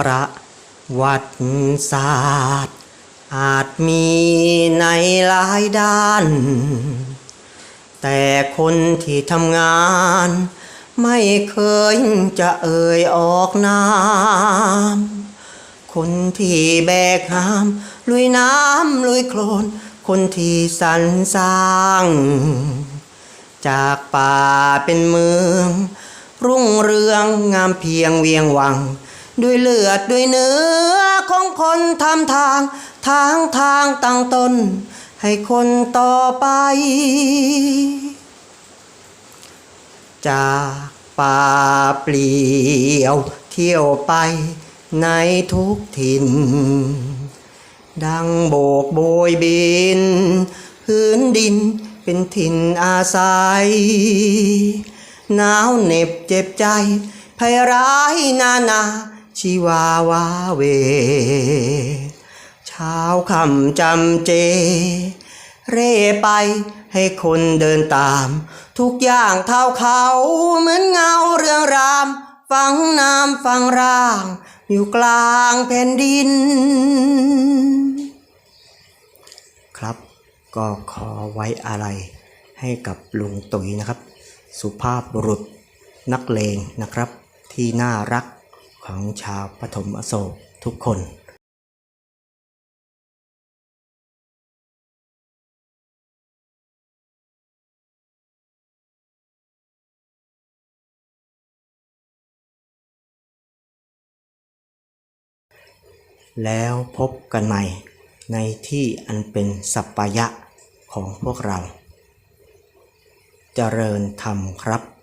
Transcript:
ประวัติศาสตร์ อาจมีในหลายด้าน แต่คนที่ทำงาน ไม่เคยจะเอ่ยออกนามคนที่แบกหามลุยน้ำลุยโคลน คนที่สรรสร้าง จากป่าเป็นเมือง รุ่งเรืองงามเพียงเวียงวัง ด้วยเลือดด้วยเนื้อของคนทำทาง ทางทางตั้งตน ให้คนต่อไป จากป่าเปลี่ยว เที่ยวไปในทุกถิ่น ดังโบกโบยบิน พื้นดินเป็นถิ่นอาศัยหนาวเหน็บเจ็บใจภัยร้ายนานา ชีวาวาเว เช้าคำจำเจ เร่ไปให้คนเดินตาม ทุกอย่างเท่าเขาเหมือนเงาเรื่องราม ฟังน้ำฟังร่าง อยู่กลางแผ่นดิน ครับก็ขอไว้อะไรให้กับลุงตุ๋ยนะครับ สุภาพบุรุษนักเลงนะครับ ที่น่ารัก ของชาวปฐมอโศกทุกคนแล้วพบกันใหม่ในที่อันเป็นสัปปายะของพวกเราเจริญธรรมครับ